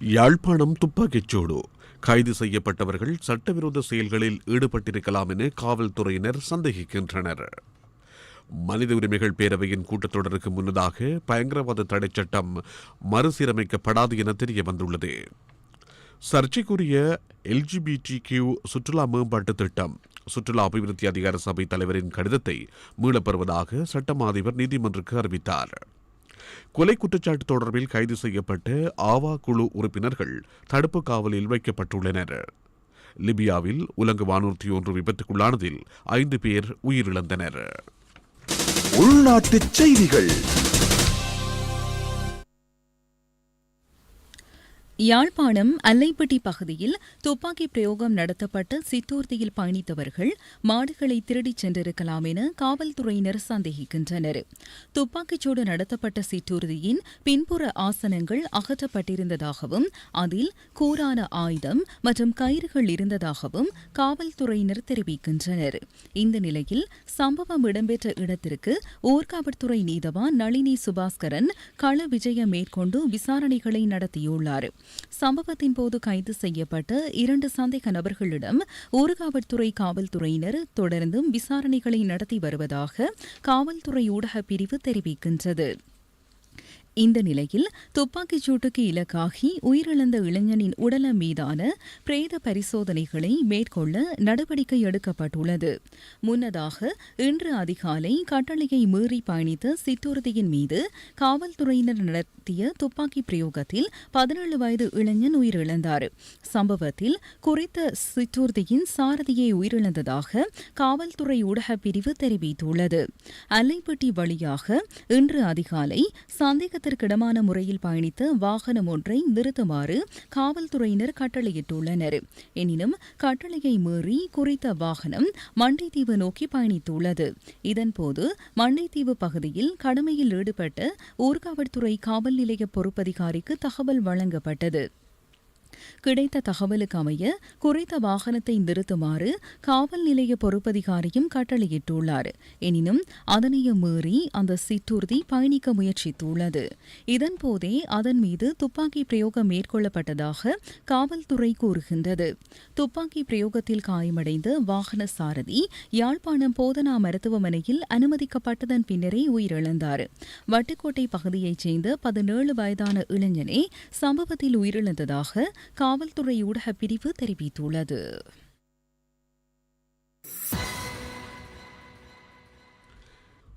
யாழ்ப்பாணம் துப்பாக்கிச்சூடு. கைது செய்யப்பட்டவர்கள் சட்டவிரோத செயல்களில் ஈடுபட்டிருக்கலாம் என காவல்துறையினர் சந்தேகிக்கின்றனர். மனித உரிமைகள் பேரவையின் கூட்டத்தொடருக்கு முன்னதாக பயங்கரவாத தடைச் சட்டம் மறுசீரமைக்கப்படாது என தெரிய வந்துள்ளது சர்ச்சைக்குரிய எல்ஜிபிடி கியூ சுற்றுலா மேம்பாட்டு திட்டம் சுற்றுலா அபிவிருத்தி அதிகார சபை தலைவரின் கடிதத்தை மீளப்பெறுவதாக சட்டம் அதிபர் நீதிமன்றுக்கு அறிவித்தார். கொலை குற்றச்சாட்டு தொடர்பில் கைது செய்யப்பட்ட ஆவா குழு உறுப்பினர்கள் தடுப்பு காவலில் வைக்கப்பட்டுள்ளனர். லிபியாவில் உலங்கு வானூர்த்தி ஒன்று விபத்துக்குள்ளானதில் ஐந்து பேர் உயிரிழந்தனர். உள்நாட்டுச் செய்திகள். யாழ்ப்பாணம் அல்லைப்பட்டி பகுதியில் துப்பாக்கி பிரயோகம் நடத்தப்பட்ட சிற்றூர்தியில் பயணித்தவர்கள் மாடுகளை திருடிச் சென்றிருக்கலாம் என காவல்துறையினர் சந்தேகிக்கின்றனர். துப்பாக்கிச்சூடு நடத்தப்பட்ட சிற்றூர்தியின் பின்புற ஆசனங்கள் அகற்றப்பட்டிருந்ததாகவும் அதில் கூரான ஆயுதம் மற்றும் கயிறுகள் இருந்ததாகவும் காவல்துறையினர் தெரிவிக்கின்றனர். இந்த நிலையில் சம்பவம் இடம்பெற்ற இடத்திற்கு ஊர்காவல்துறை நீதவான் நளினி சுபாஸ்கரன் கள விஜயம் மேற்கொண்டு விசாரணைகளை நடத்தியுள்ளார். சம்பவத்தின் போது கைது செய்யப்பட்ட இரண்டு சந்தேக நபர்களிடம் ஊர்காவல்துறை காவல்துறையினர் தொடர்ந்தும் விசாரணைகளை நடத்தி வருவதாக காவல்துறை ஊடகப் பிரிவு தெரிவிக்கின்றது. இந்த நிலையில் துப்பாக்கிச் சூட்டுக்கு இலக்காகி உயிரிழந்த இளைஞனின் உடல மீதான பிரேத பரிசோதனைகளை மேற்கொள்ள நடவடிக்கை எடுக்கப்பட்டுள்ளது. முன்னதாக இன்று அதிகாலை கட்டளையை மீறி பயணித்த சிற்றூர்தியின் மீது காவல்துறையினர் நடத்திய துப்பாக்கி பிரயோகத்தில் பதினேழு வயது இளைஞன் உயிரிழந்தார். சம்பவத்தில் குறித்த சிற்றூர்தியின் சாரதியை உயிரிழந்ததாக காவல்துறை ஊடகப் பிரிவு தெரிவித்துள்ளது. அல்லைப்பட்டி வழியாக இன்று அதிகாலை சந்தேக சந்தேகத்திற்கிடமான முறையில் பயணித்த வாகனம் ஒன்றை நிறுத்துமாறு காவல்துறையினர் கட்டளையிட்டுள்ளனர். எனினும் கட்டளையை மீறி குறித்த வாகனம் மண்டைத்தீவு நோக்கி பயணித்துள்ளது. இதன்போது மண்டைத்தீவு பகுதியில் கடமையில் ஈடுபட்ட ஊர்காவல்துறை காவல் நிலைய பொறுப்பதிகாரிக்கு தகவல் வழங்கப்பட்டது. கிடைத்த தகவலுக்கு அமைய குறித்த வாகனத்தை நிறுத்துமாறு காவல் நிலைய பொறுப்பதிகாரியும் கட்டளையிட்டுள்ளார். எனினும் அதனையும் மீறி அந்த சிற்றூர்தி பயணிக்க முயற்சித்துள்ளது. இதன்போதே அதன் மீது துப்பாக்கி பிரயோகம் மேற்கொள்ளப்பட்டதாக காவல்துறை கூறுகின்றது. துப்பாக்கி பிரயோகத்தில் காயமடைந்த வாகன சாரதி யாழ்ப்பாணம் போதனா மருத்துவமனையில் அனுமதிக்கப்பட்டதன் பின்னரே உயிரிழந்தார். வட்டுக்கோட்டை பகுதியைச் சேர்ந்த பதினேழு வயதான இளைஞனே சம்பவத்தில் உயிரிழந்ததாக காவல்துறை ஊடகப் பிரிவு தெரிவித்துள்ளது.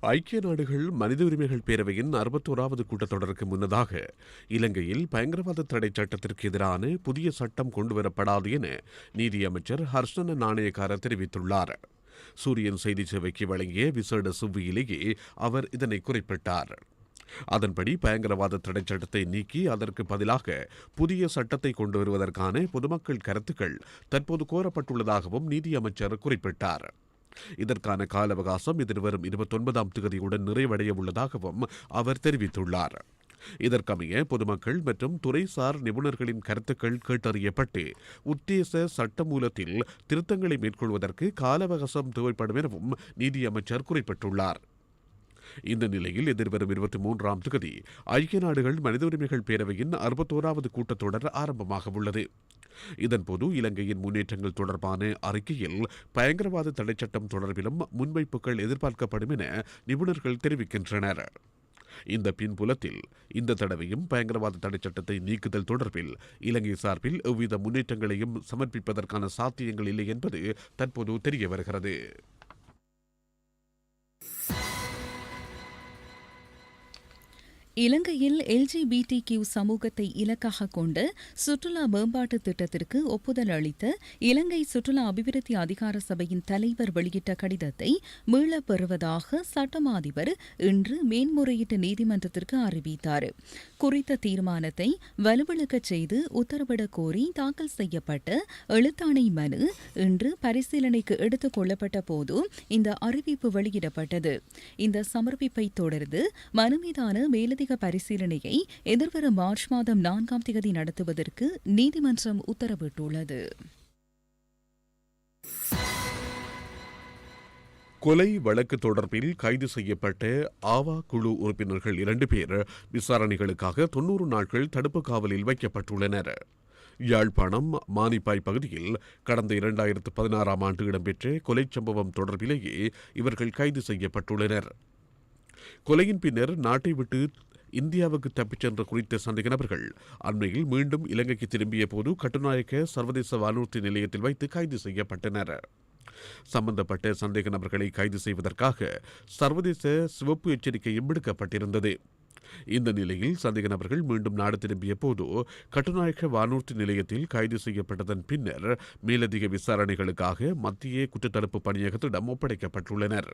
ஐக்கிய நாடுகள் மனித உரிமைகள் பேரவையின் அறுபத்தோராவது கூட்டத்தொடருக்கு முன்னதாக இலங்கையில் பயங்கரவாத தடை சட்டத்திற்கு எதிரான புதிய சட்டம் கொண்டுவரப்படாது என நீதியமைச்சர் ஹர்ஷன நாணயக்கார தெரிவித்துள்ளார். சூரியன் செய்தி சேவைக்கு வழங்கிய விசேட சுவ்வியிலேயே அவர் இதனை குறிப்பிட்டார். அதன்படி பயங்கரவாத தடை சட்டத்தை நீக்கி அதற்கு பதிலாக புதிய சட்டத்தை கொண்டு வருவதற்கான பொதுமக்கள் கருத்துக்கள் தற்போது கோரப்பட்டுள்ளதாகவும் நீதியமைச்சர் குறிப்பிட்டார். இதற்கான கால அவகாசம் எதிர்வரும் இருபத்தொன்பதாம் தேதியுடன் நிறைவடைய உள்ளதாகவும் அவர் தெரிவித்துள்ளார். இதற்கமைய பொதுமக்கள் மற்றும் துறைசார் நிபுணர்களின் கருத்துக்கள் கேட்டறியப்பட்டு உத்தேச சட்டமூலத்தில் திருத்தங்களை மேற்கொள்வதற்கு கால அவகாசம் தேவைப்படும் எனவும் நீதியமைச்சர் குறிப்பிட்டுள்ளார். இந்த நிலையில் எதிர்வரும் இருபத்தி மூன்றாம் தேதி ஐக்கிய நாடுகள் மனித உரிமைகள் பேரவையின் அறுபத்தோராவது கூட்டத்தொடர் ஆரம்பமாக உள்ளது. இதன்போது இலங்கையின் முன்னேற்றங்கள் தொடர்பான அறிக்கையில் பயங்கரவாத தடை சட்டம் தொடர்பிலும் முன்வைப்புகள் எதிர்பார்க்கப்படும் என நிபுணர்கள் தெரிவிக்கின்றனர். இந்த பின்புலத்தில் இந்த தடவையும் பயங்கரவாத தடை சட்டத்தை நீக்குதல் தொடர்பில் இலங்கை சார்பில் எவ்வித முன்னேற்றங்களையும் சமர்ப்பிப்பதற்கான சாத்தியங்கள் இல்லை என்பது தற்போது தெரிய வருகிறது இலங்கையில் எல்ஜிபிடி கியூ சமூகத்தை இலக்காக கொண்டு சுற்றுலா மேம்பாட்டு திட்டத்திற்கு ஒப்புதல் அளித்த இலங்கை சுற்றுலா அபிவிருத்தி அதிகார சபையின் தலைவர் வெளியிட்ட கடிதத்தை மீளப் பெறுவதாக சட்டமா அதிபர் இன்று மேன்முறையீட்டு நீதிமன்றத்திற்கு அறிவித்தார். குறித்த தீர்மானத்தை வலுவிழக்கச் செய்து உத்தரவிடக் கோரி தாக்கல் செய்யப்பட்ட எழுத்தாணை மனு இன்று பரிசீலனைக்கு எடுத்துக் கொள்ளப்பட்ட போது இந்த அறிவிப்பு வெளியிடப்பட்டது. இந்த சமர்ப்பிப்பை தொடர்ந்து மனு மீதான மேலதிக பரிசீலனையை எதிர்வரும் மார்ச் மாதம் நான்காம் தேதி நடத்துவதற்கு நீதிமன்றம் உத்தரவிட்டுள்ளது. கொலை வழக்கு தொடர்பில் கைது செய்யப்பட்ட ஆவா குழு உறுப்பினர்கள் இரண்டு பேர் விசாரணைகளுக்காக தொன்னூறு நாட்கள் தடுப்பு காவலில் வைக்கப்பட்டுள்ளனர். யாழ்ப்பாணம் மானிப்பாய் பகுதியில் கடந்த இரண்டாயிரத்து பதினாறாம் ஆண்டு இடம்பெற்ற கொலை சம்பவம் தொடர்பிலேயே இவர்கள் கைது செய்யப்பட்டுள்ளனர். கொலையின் பின்னர் நாட்டை விட்டு இந்தியாவுக்கு தப்பிச் சென்ற குறித்த சந்தேக நபர்கள் அண்மையில் மீண்டும் இலங்கைக்கு திரும்பிய போது கட்டுநாயக்க சர்வதேச வானூர்தி நிலையத்தில் வைத்து கைது செய்யப்பட்டனர். சம்பந்தப்பட்ட சந்தேக நபர்களை கைது செய்வதற்காக சர்வதேச சிவப்பு எச்சரிக்கையும் விடுக்கப்பட்டிருந்தது. இந்த நிலையில் சந்தேக நபர்கள் மீண்டும் நாடு திரும்பிய போது கட்டுநாயக்க வானூர்தி நிலையத்தில் கைது செய்யப்பட்டதன் பின்னர் மேலதிக விசாரணைகளுக்காக மத்திய குற்றத்தடுப்பு பணியகத்திடம் ஒப்படைக்கப்பட்டுள்ளனர்.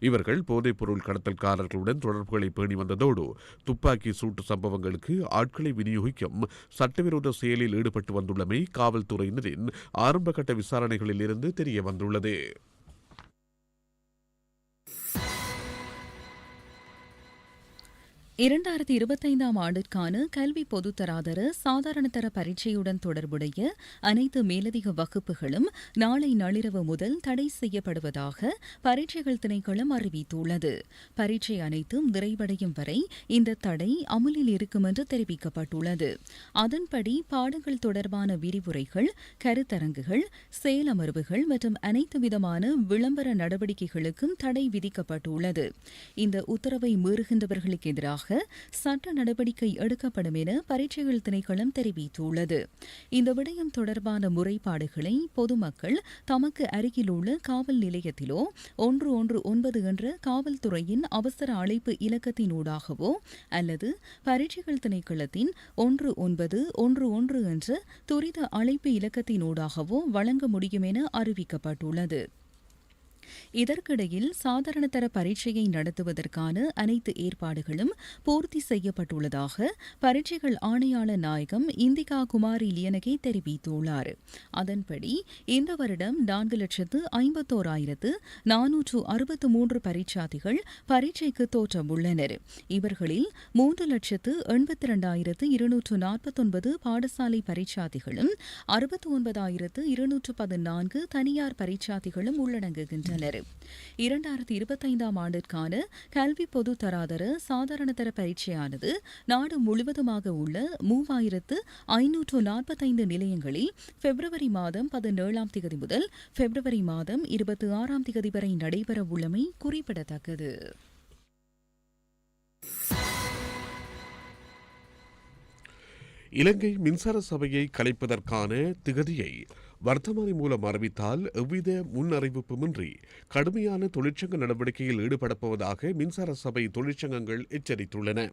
இவர்கள் போதைப்பொருள் கடத்தல்காரர்களுடன் தொடர்புகளை பேணி வந்ததோடு துப்பாக்கி சூட்டு சம்பவங்களுக்கு ஆட்களை விநியோகிக்கும் சட்டவிரோத செயலில் ஈடுபட்டு வந்துள்ளமை காவல்துறையினரின் ஆரம்பகட்ட விசாரணைகளில் இருந்து தெரிய வந்துள்ளது இரண்டாயிரத்தி இருபத்தைந்தாம் ஆண்டிற்கான கல்வி பொதுத்தராதர சாதாரணதர பரீட்சையுடன் தொடர்புடைய அனைத்து மேலதிக வகுப்புகளும் நாளை நள்ளிரவு முதல் தடை செய்யப்படுவதாக பரீட்சைகள் திணைக்களம் அறிவித்துள்ளது. பரீட்சை அனைத்தும் நிறைவடையும் வரை இந்த தடை அமலில் இருக்கும் என்று தெரிவிக்கப்பட்டுள்ளது. அதன்படி பாடங்கள் தொடர்பான விரிவுரைகள் கருத்தரங்குகள் செயலமர்வுகள் மற்றும் அனைத்து விதமான விளம்பர நடவடிக்கைகளுக்கும் தடை விதிக்கப்பட்டுள்ளது. இந்த உத்தரவை மீறுகின்றவர்களுக்கு எதிராக சட்ட நடவடிக்கை எடுக்கப்படும் என பரீட்சைகள் திணைக்களம் தெரிவித்துள்ளது. இந்த விடயம் தொடர்பான முறைப்பாடுகளை பொதுமக்கள் தமக்கு அருகிலுள்ள காவல் நிலையத்திலோ ஒன்று ஒன்று ஒன்பது என்ற காவல்துறையின் அவசர அழைப்பு இலக்கத்தினூடாகவோ அல்லது பரீட்சைகள் திணைக்களத்தின் ஒன்று ஒன்பது ஒன்று ஒன்று என்ற துரித அழைப்பு இலக்கத்தினூடாகவோ வழங்க முடியும் என அறிவிக்கப்பட்டுள்ளது. இதற்கிடையில் சாதாரணதர பரீட்சையை நடத்துவதற்கான அனைத்து ஏற்பாடுகளும் பூர்த்தி செய்யப்பட்டுள்ளதாக பரீட்சைகள் ஆணையாளர் நாயகம் இந்திகா குமாரி லியனகே தெரிவித்துள்ளார். அதன்படி இந்த வருடம் நான்கு லட்சத்து ஐம்பத்தோராயிரத்து நானூற்று அறுபத்து மூன்று பரீட்சார்த்திகள் பரீட்சைக்கு தோற்றமுள்ளனர். இவர்களில் மூன்று லட்சத்து எண்பத்தி இரண்டாயிரத்து இருநூற்று நாற்பத்தொன்பது பாடசாலை பரீட்சார்த்திகளும் அறுபத்து ஒன்பதாயிரத்து இருநூற்று பதினான்கு தனியார் பரீட்சார்த்திகளும் உள்ளடங்குகின்றனர் இரண்டாயிரத்தி இருபத்தைந்தாம் ஆண்டிற்கான கல்வி பொது தராதர சாதாரணதர பரீட்சையானது நாடு முழுவதுமாக உள்ள மூவாயிரத்து ஐநூற்று நாற்பத்தைந்து நிலையங்களில் பிப்ரவரி மாதம் பதினேழாம் திகதி முதல் பிப்ரவரி மாதம் இருபத்தி ஆறாம் திகதி வரை நடைபெற உள்ளமை குறிப்பிடத்தக்கது. இலங்கை மின்சார சபையை கலைப்பதற்கான திகதியை வர்த்தமானி மூலம் அறிவித்தால் எவ்வித முன் அறிவிப்புமின்றி கடுமையான தொழிற்சங்க நடவடிக்கையில் ஈடுபடப்போவதாக மின்சார சபை தொழிற்சங்கங்கள் எச்சரித்துள்ளன.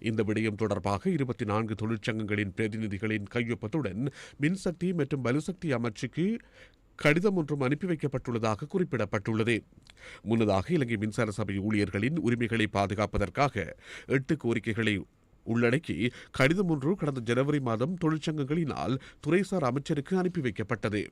இந்த விடயம் தொடர்பாக இருபத்தி நான்கு தொழிற்சங்கங்களின் பிரதிநிதிகளின் கையொப்பத்துடன் மின்சக்தி மற்றும் வலுசக்தி அமைச்சுக்கு கடிதம் ஒன்றும் அனுப்பி வைக்கப்பட்டுள்ளதாக குறிப்பிடப்பட்டுள்ளது. முன்னதாக இலங்கை மின்சார சபை ஊழியர்களின் உரிமைகளை பாதுகாப்பதற்காக எட்டு கோரிக்கைகளை உள்ளடக்கி கடிதம் ஒன்று கடந்த ஜனவரி மாதம் தொழிற்சங்கங்களினால் துறைசார் அமைச்சருக்கு அனுப்பி வைக்கப்பட்டது.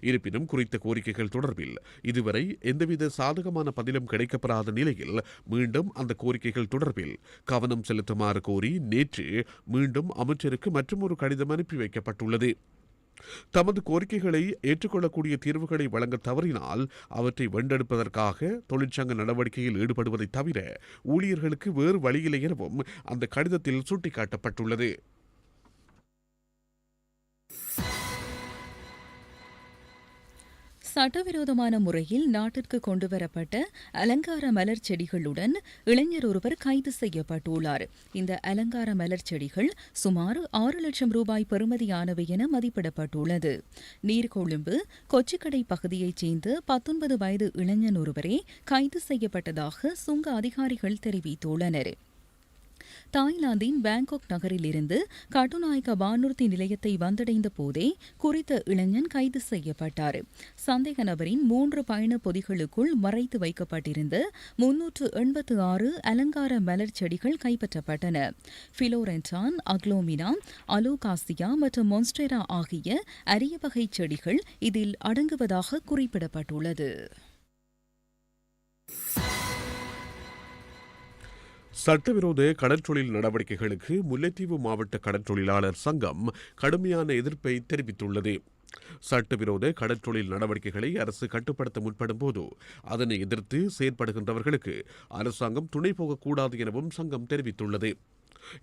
இருப்பினும் குறித்த கோரிக்கைகள் தொடர்பில் இதுவரை எந்தவித சாதகமான பதிலும் கிடைக்கப்படாத நிலையில் மீண்டும் அந்த கோரிக்கைகள் தொடர்பில் கவனம் செலுத்துமாறு கோரி நேற்று மீண்டும் அமைச்சருக்கு மற்றொரு கடிதம் அனுப்பி வைக்கப்பட்டுள்ளது. தமது கோரிக்கைகளை ஏற்றுக்கொள்ளக்கூடிய தீர்வுகளை வழங்க தவறினால் அவற்றை வென்றெடுப்பதற்காக தொழிற்சங்க நடவடிக்கையில் ஈடுபடுவதை தவிர ஊழியர்களுக்கு வேறு வழியில்லை எனவும் அந்த கடிதத்தில் சுட்டிக்காட்டப்பட்டுள்ளது. சட்டவிரோதமான முறையில் நாட்டிற்கு கொண்டுவரப்பட்ட அலங்கார மலர் செடிகளுடன் இளைஞர் ஒருவர் கைது செய்யப்பட்டுள்ளார். இந்த அலங்கார மலர் செடிகள் சுமார் ஆறு லட்சம் ரூபாய் பெறுமதியானவை என மதிப்பிடப்பட்டுள்ளது. நீர்கொழும்பு கொச்சிக்கடை பகுதியைச் சேர்ந்த பத்தொன்பது வயது இளைஞன் ஒருவரே கைது செய்யப்பட்டதாக சுங்க அதிகாரிகள் தெரிவித்துள்ளனர். தாய்லாந்தின் பேங்காக் நகரிலிருந்து கட்டுநாயக்க வானூர்தி நிலையத்தை வந்தடைந்த போதே குறித்த இளைஞன் கைது செய்யப்பட்டார். சந்தேக நபரின் மூன்று பயண பொதிகளுக்குள் மறைத்து வைக்கப்பட்டிருந்த முன்னூற்று எண்பத்து ஆறு அலங்கார மலர் செடிகள் கைப்பற்றப்பட்டன. பிலோரென்டான் அக்லோமினா அலோகாசியா மற்றும் மொன்ஸ்டெரா ஆகிய அரிய வகை செடிகள் இதில் அடங்குவதாக குறிப்பிடப்பட்டுள்ளது. சட்டவிரோத கடற்றொழில் நடவடிக்கைகளுக்கு முல்லைத்தீவு மாவட்ட கடற்றொழிலாளர் சங்கம் கடுமையான எதிர்ப்பை தெரிவித்துள்ளது. சட்டவிரோத கடற்றொழில் நடவடிக்கைகளை அரசு கட்டுப்படுத்த முற்படும் போது அதனை எதிர்த்து செயற்படுகின்றவர்களுக்கு அரசாங்கம் துணை போகக்கூடாது எனவும் சங்கம் தெரிவித்துள்ளது.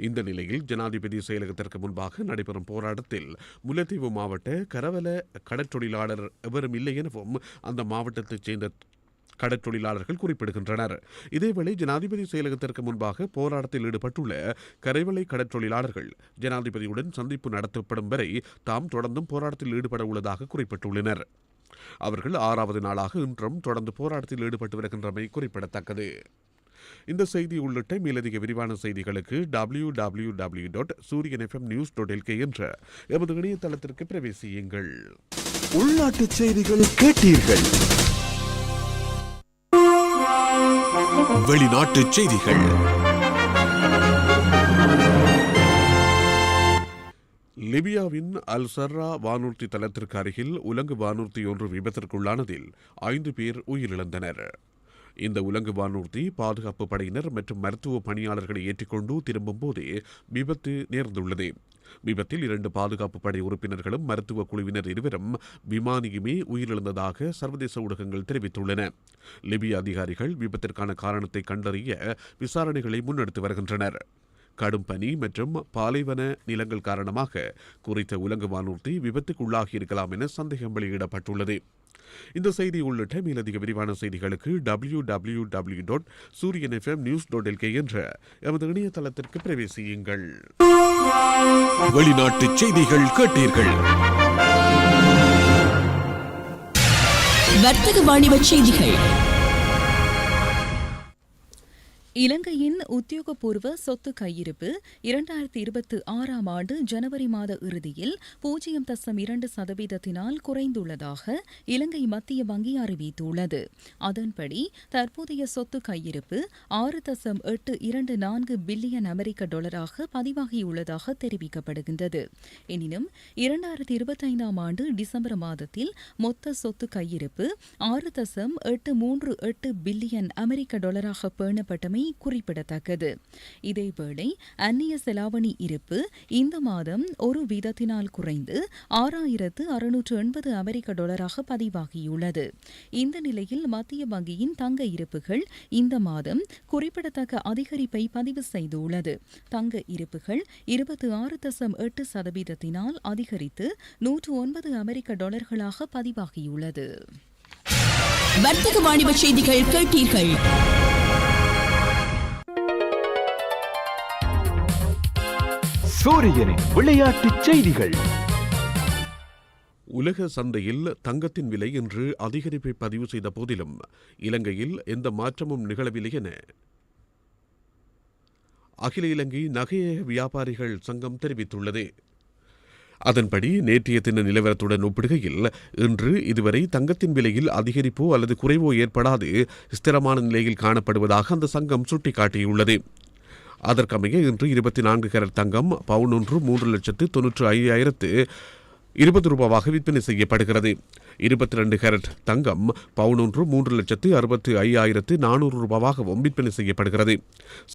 இந்த நிலையில் ஜனாதிபதி செயலகத்திற்கு முன்பாக நடைபெறும் போராட்டத்தில் முல்லைத்தீவு மாவட்ட கரவல கடற்றொழிலாளர் எவரும் இல்லை எனவும் அந்த மாவட்டத்தைச் சேர்ந்த கடற்றொழிலாளர்கள் குறிப்பிடுகின்றனர். இதேவேளை ஜனாதிபதி செயலகத்திற்கு முன்பாக போராட்டத்தில் ஈடுபட்டுள்ள கரைவலை கடற்றொழிலாளர்கள் ஜனாதிபதியுடன் சந்திப்பு நடத்தப்படும் வரை தாம் தொடர்ந்தும் போராட்டத்தில் ஈடுபட உள்ளதாக குறிப்பிட்டுள்ளனர். அவர்கள் ஆறாவது நாளாக இன்றும் தொடர்ந்து போராட்டத்தில் ஈடுபட்டு வருகின்றமை குறிப்பிடத்தக்கது. இந்த செய்தி உள்ளிட்ட மேலதிக விரிவான செய்திகளுக்கு W W W dot Sooriyan FM news dot LK என்ற எமது இணையதளத்திற்கு பிரவேசியுங்கள். உள்நாட்டுச் செய்திகள் கேட்டீர்கள். வெளிநாட்டு செய்திகள். லிபியாவின் அல் சர்ரா வானூர்தி தளத்திற்கு அருகில் உலங்கு வானூர்தி ஒன்று விபத்திற்குள்ளானதில் ஐந்து பேர் உயிரிழந்தனர். இந்த உலங்கு வானூர்தி பாதுகாப்பு படையினர் மற்றும் மருத்துவ பணியாளர்களை ஏற்றிக்கொண்டு திரும்பும் போதே விபத்து நேர்ந்துள்ளது. விபத்தில் இரண்டு பாதுகாப்பு படை உறுப்பினர்களும் மருத்துவ குழுவினர் இருவரும் விமானியுமே உயிரிழந்ததாக சர்வதேச ஊடகங்கள் தெரிவித்துள்ளன. லிபிய அதிகாரிகள் விபத்திற்கான காரணத்தை கண்டறிய விசாரணைகளை முன்னெடுத்து வருகின்றனர். கடும் பனி மற்றும் பாலைவன நிலங்கள் காரணமாக குறித்த உலங்கு வானூர்தி விபத்துக்குள்ளாகி இருக்கலாம் என சந்தேகம் வெளியிடப்பட்டுள்ளது. இந்த செய்தி உள்ளிட்ட மேலதிக விரிவான செய்திகளுக்கு W W W dot Sooriyan FM news dot LK என்ற எமது இணையதளத்திற்கு பிரவேசியுங்கள். வெளிநாட்டுச் செய்திகள் கேட்டீர்கள். வர்த்தக வாணிப செய்திகள். இலங்கையின் உத்தியோகபூர்வ சொத்து கையிருப்பு இரண்டாயிரத்தி இருபத்தி ஆறாம் ஆண்டு ஜனவரி மாத இறுதியில் பூஜ்ஜியம் தசம் இரண்டு சதவீதத்தினால் குறைந்துள்ளதாக இலங்கை மத்திய வங்கி அறிவித்துள்ளது. அதன்படி தற்போதைய சொத்து கையிருப்பு ஆறு தசம் எட்டு இரண்டு நான்கு பில்லியன் அமெரிக்க டாலராக பதிவாகியுள்ளதாக தெரிவிக்கப்படுகின்றது. எனினும் இரண்டாயிரத்தி இருபத்தைந்தாம் ஆண்டு டிசம்பர் மாதத்தில் மொத்த சொத்து கையிருப்பு ஆறு தசம் எட்டு மூன்று எட்டு பில்லியன் அமெரிக்க டாலராக பேணப்பட்டமை குறிப்பிடத்தக்கது. இதேவேளை அந்நிய செலாவணி இருப்பு இந்த மாதம் ஒரு வீதத்தினால் குறைந்து ஆறாயிரத்து அறுநூற்று எண்பது அமெரிக்க டாலராக பதிவாகியுள்ளது. இந்த நிலையில் மத்திய வங்கியின் தங்க இருப்புகள் இந்த மாதம் குறிப்பிடத்தக்க அதிகரிப்பை பதிவு செய்துள்ளது. தங்க இருப்புகள் இருபத்தி ஆறு தசம் எட்டு சதவீதத்தினால் அதிகரித்து நூற்று ஒன்பது அமெரிக்க டாலர்களாக பதிவாகியுள்ளது. வர்த்தக வாணிப செய்திகள் கேட்டீர்கள். சூரியனின் விளையாட்டுச் செய்திகள். உலக சந்தையில் தங்கத்தின் விலை இன்று அதிகரிப்பை பதிவு செய்த போதிலும் இலங்கையில் எந்த மாற்றமும் நிகழவில்லை என. அகில இலங்கை நகையக வியாபாரிகள் சங்கம் தெரிவித்துள்ளது. அதன்படி நேற்றைய தின நிலவரத்துடன் ஒப்பிடுகையில் இன்று இதுவரை தங்கத்தின் விலையில் அதிகரிப்போ அல்லது குறைவோ ஏற்படாது ஸ்திரமான நிலையில் காணப்படுவதாக அந்த சங்கம் சுட்டிக்காட்டியுள்ளது. அதற்கமைய இன்று இருபத்தி நான்கு கேரட் தங்கம் பவுன் ஒன்று மூன்று லட்சத்து தொன்னூற்று ஐயாயிரத்து இருபது ரூபாவாக விற்பனை செய்யப்படுகிறது. இருபத்தி ரெண்டு கேரட் தங்கம் பவுன் ஒன்று மூன்று லட்சத்து அறுபத்து ஐயாயிரத்து நானூறு ரூபாவாகவும் விற்பனை செய்யப்படுகிறது.